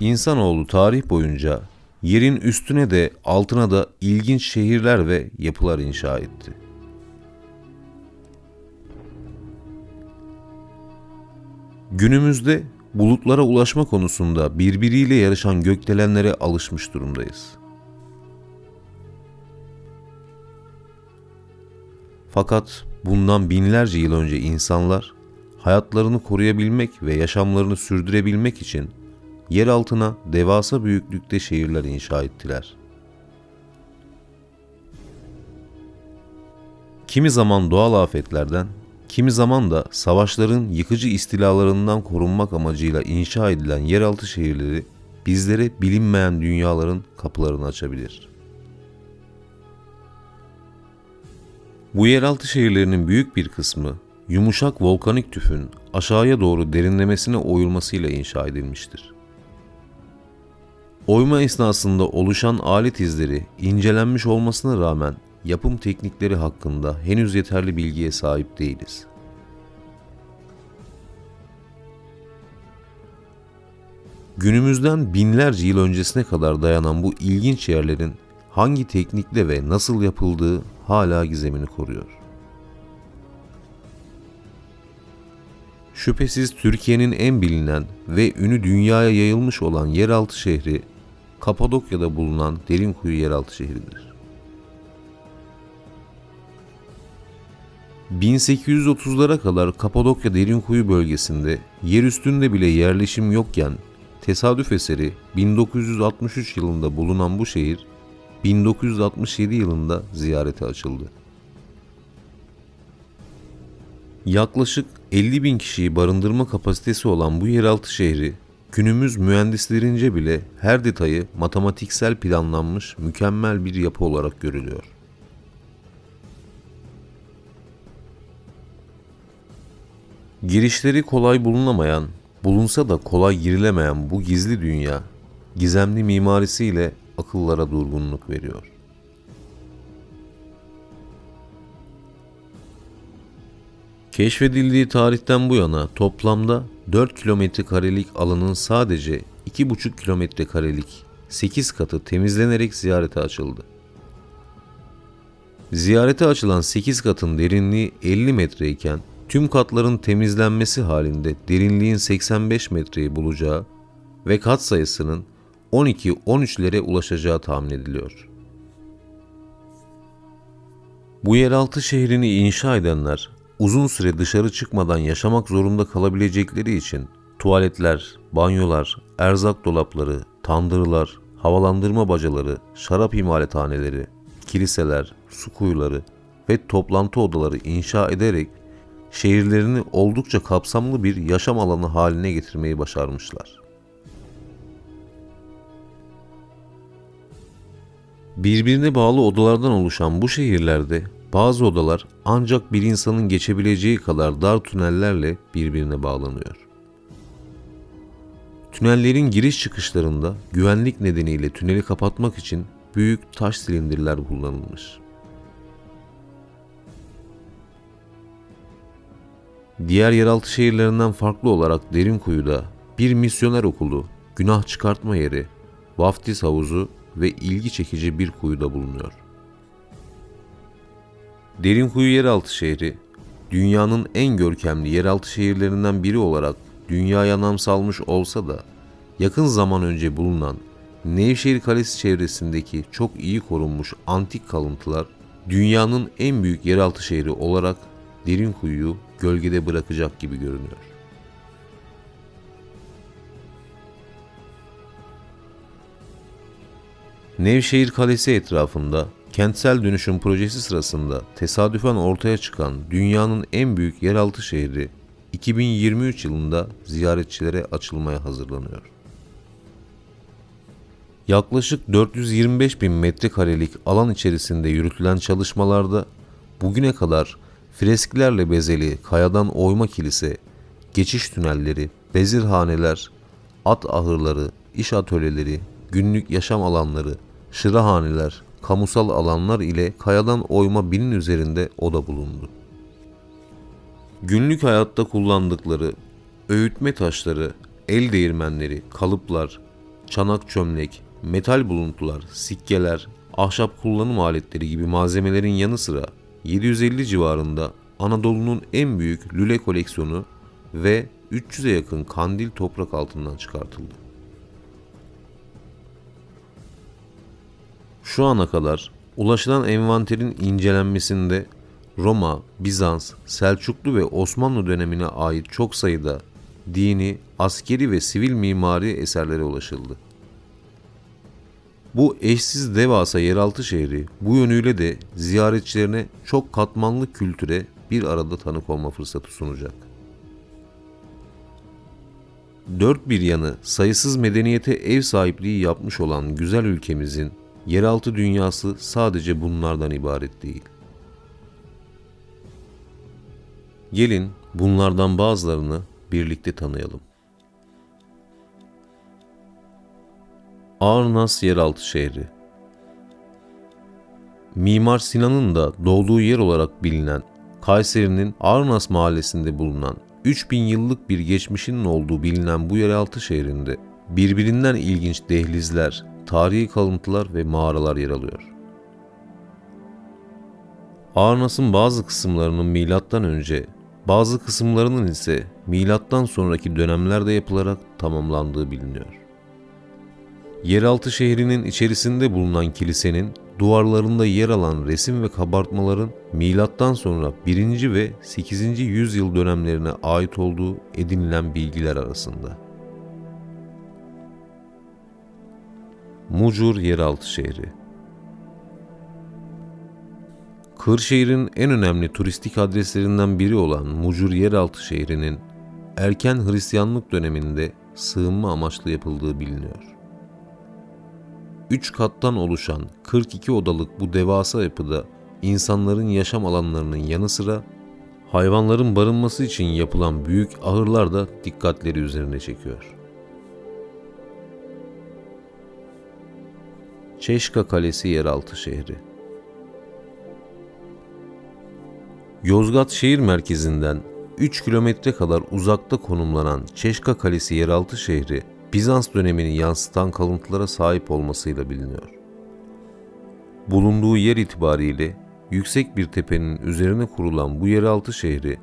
İnsanoğlu tarih boyunca yerin üstüne de altına da ilginç şehirler ve yapılar inşa etti. Günümüzde bulutlara ulaşma konusunda birbiriyle yarışan gökdelenlere alışmış durumdayız. Fakat bundan binlerce yıl önce insanlar hayatlarını koruyabilmek ve yaşamlarını sürdürebilmek için yer altına devasa büyüklükte şehirler inşa ettiler. Kimi zaman doğal afetlerden, kimi zaman da savaşların yıkıcı istilalarından korunmak amacıyla inşa edilen yeraltı şehirleri bizlere bilinmeyen dünyaların kapılarını açabilir. Bu yeraltı şehirlerinin büyük bir kısmı yumuşak volkanik tüfün aşağıya doğru derinlemesine oyulmasıyla inşa edilmiştir. Oyma esnasında oluşan alet izleri incelenmiş olmasına rağmen yapım teknikleri hakkında henüz yeterli bilgiye sahip değiliz. Günümüzden binlerce yıl öncesine kadar dayanan bu ilginç yerlerin hangi teknikle ve nasıl yapıldığı hala gizemini koruyor. Şüphesiz Türkiye'nin en bilinen ve ünü dünyaya yayılmış olan yeraltı şehri Kapadokya'da bulunan Derinkuyu yeraltı şehridir. 1830'lara kadar Kapadokya Derinkuyu bölgesinde yer üstünde bile yerleşim yokken tesadüf eseri 1963 yılında bulunan bu şehir 1967 yılında ziyarete açıldı. Yaklaşık 50 bin kişiyi barındırma kapasitesi olan bu yeraltı şehri günümüz mühendislerince bile her detayı matematiksel planlanmış mükemmel bir yapı olarak görülüyor. Girişleri kolay bulunamayan, bulunsa da kolay girilemeyen bu gizli dünya, gizemli mimarisiyle akıllara durgunluk veriyor. Keşfedildiği tarihten bu yana toplamda 4 kilometre karelik alanın sadece 2,5 kilometre karelik 8 katı temizlenerek ziyarete açıldı. Ziyarete açılan 8 katın derinliği 50 metreyken tüm katların temizlenmesi halinde derinliğin 85 metreyi bulacağı ve kat sayısının 12-13'lere ulaşacağı tahmin ediliyor. Bu yeraltı şehrini inşa edenler uzun süre dışarı çıkmadan yaşamak zorunda kalabilecekleri için tuvaletler, banyolar, erzak dolapları, tandırlar, havalandırma bacaları, şarap imalathaneleri, kiliseler, su kuyuları ve toplantı odaları inşa ederek şehirlerini oldukça kapsamlı bir yaşam alanı haline getirmeyi başarmışlar. Birbirine bağlı odalardan oluşan bu şehirlerde bazı odalar ancak bir insanın geçebileceği kadar dar tünellerle birbirine bağlanıyor. Tünellerin giriş çıkışlarında güvenlik nedeniyle tüneli kapatmak için büyük taş silindirler kullanılmış. Diğer yeraltı şehirlerinden farklı olarak Derinkuyu'da bir misyoner okulu, günah çıkartma yeri, vaftiz havuzu ve ilgi çekici bir kuyuda bulunuyor. Derinkuyu yeraltı şehri, dünyanın en görkemli yeraltı şehirlerinden biri olarak dünyaya nam salmış olsa da yakın zaman önce bulunan Nevşehir Kalesi çevresindeki çok iyi korunmuş antik kalıntılar dünyanın en büyük yeraltı şehri olarak Derinkuyu'yu gölgede bırakacak gibi görünüyor. Nevşehir Kalesi etrafında kentsel dönüşüm projesi sırasında tesadüfen ortaya çıkan dünyanın en büyük yeraltı şehri 2023 yılında ziyaretçilere açılmaya hazırlanıyor. Yaklaşık 425 bin metrekarelik alan içerisinde yürütülen çalışmalarda bugüne kadar fresklerle bezeli kayadan oyma kilise, geçiş tünelleri, bezirhaneler, at ahırları, iş atölyeleri, günlük yaşam alanları, şırahaneler, kamusal alanlar ile kayadan oyma binin üzerinde oda bulundu. Günlük hayatta kullandıkları öğütme taşları, el değirmenleri, kalıplar, çanak çömlek, metal buluntular, sikkeler, ahşap kullanım aletleri gibi malzemelerin yanı sıra 750 civarında Anadolu'nun en büyük lüle koleksiyonu ve 300'e yakın kandil toprak altından çıkartıldı. Şu ana kadar ulaşılan envanterin incelenmesinde Roma, Bizans, Selçuklu ve Osmanlı dönemine ait çok sayıda dini, askeri ve sivil mimari eserlere ulaşıldı. Bu eşsiz devasa yeraltı şehri bu yönüyle de ziyaretçilerine çok katmanlı kültüre bir arada tanık olma fırsatı sunacak. Dört bir yanı sayısız medeniyete ev sahipliği yapmış olan güzel ülkemizin yeraltı dünyası sadece bunlardan ibaret değil. Gelin bunlardan bazılarını birlikte tanıyalım. Arnas yeraltı şehri Mimar Sinan'ın da doğduğu yer olarak bilinen Kayseri'nin Arnas mahallesinde bulunan 3000 yıllık bir geçmişinin olduğu bilinen bu yeraltı şehrinde birbirinden ilginç dehlizler, tarihi kalıntılar ve mağaralar yer alıyor. Arnas'ın bazı kısımlarının milattan önce, bazı kısımlarının ise milattan sonraki dönemlerde yapılarak tamamlandığı biliniyor. Yeraltı şehrinin içerisinde bulunan kilisenin duvarlarında yer alan resim ve kabartmaların milattan sonra 1. ve 8. yüzyıl dönemlerine ait olduğu edinilen bilgiler arasında. Mucur yeraltı şehri Kırşehir'in en önemli turistik adreslerinden biri olan Mucur yeraltı şehrinin erken Hristiyanlık döneminde sığınma amaçlı yapıldığı biliniyor. 3 kattan oluşan 42 odalık bu devasa yapıda insanların yaşam alanlarının yanı sıra hayvanların barınması için yapılan büyük ahırlar da dikkatleri üzerine çekiyor. Çeşka Kalesi yeraltı şehri Yozgat şehir merkezinden 3 kilometre kadar uzakta konumlanan Çeşka Kalesi yeraltı şehri Bizans dönemini yansıtan kalıntılara sahip olmasıyla biliniyor. Bulunduğu yer itibariyle yüksek bir tepenin üzerine kurulan bu yeraltı şehri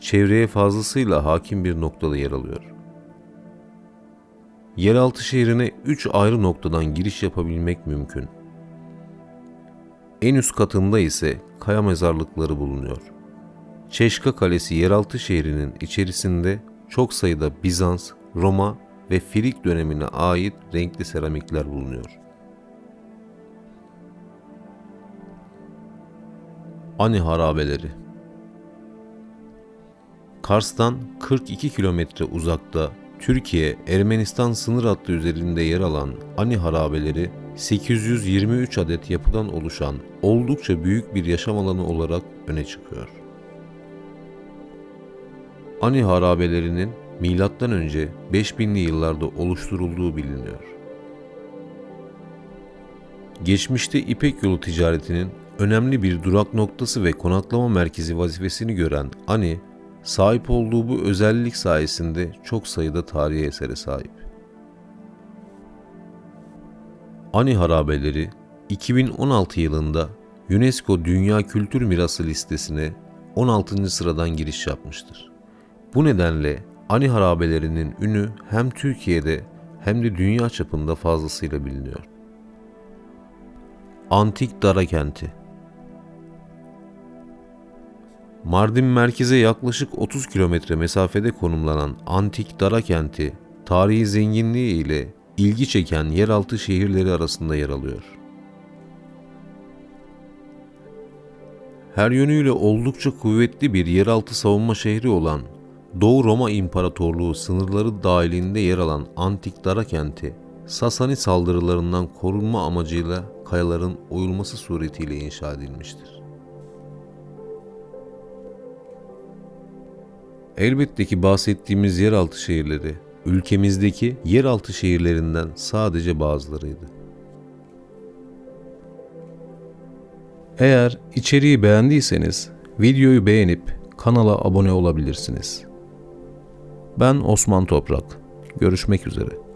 çevreye fazlasıyla hakim bir noktada yer alıyor. Yeraltı şehrine üç ayrı noktadan giriş yapabilmek mümkün. En üst katında ise kaya mezarlıkları bulunuyor. Çeşka Kalesi yeraltı şehrinin içerisinde çok sayıda Bizans, Roma ve Filik dönemine ait renkli seramikler bulunuyor. Ani harabeleri Kars'tan 42 kilometre uzakta Türkiye-Ermenistan sınır hattı üzerinde yer alan Ani harabeleri 823 adet yapıdan oluşan oldukça büyük bir yaşam alanı olarak öne çıkıyor. Ani harabelerinin milattan önce 5000'li yıllarda oluşturulduğu biliniyor. Geçmişte İpek yolu ticaretinin önemli bir durak noktası ve konaklama merkezi vazifesini gören Ani, sahip olduğu bu özellik sayesinde çok sayıda tarihi esere sahip. Ani harabeleri 2016 yılında UNESCO Dünya Kültür Mirası listesine 16. sıradan giriş yapmıştır. Bu nedenle Ani harabelerinin ünü hem Türkiye'de hem de dünya çapında fazlasıyla biliniyor. Antik Dara Kenti Mardin merkeze yaklaşık 30 kilometre mesafede konumlanan Antik Dara Kenti, tarihi zenginliği ile ilgi çeken yeraltı şehirleri arasında yer alıyor. Her yönüyle oldukça kuvvetli bir yeraltı savunma şehri olan Doğu Roma İmparatorluğu sınırları dahilinde yer alan antik Dara kenti, Sasani saldırılarından korunma amacıyla kayaların oyulması suretiyle inşa edilmiştir. Elbette ki bahsettiğimiz yeraltı şehirleri, ülkemizdeki yeraltı şehirlerinden sadece bazılarıydı. Eğer içeriği beğendiyseniz videoyu beğenip kanala abone olabilirsiniz. Ben Osman Toprak. Görüşmek üzere.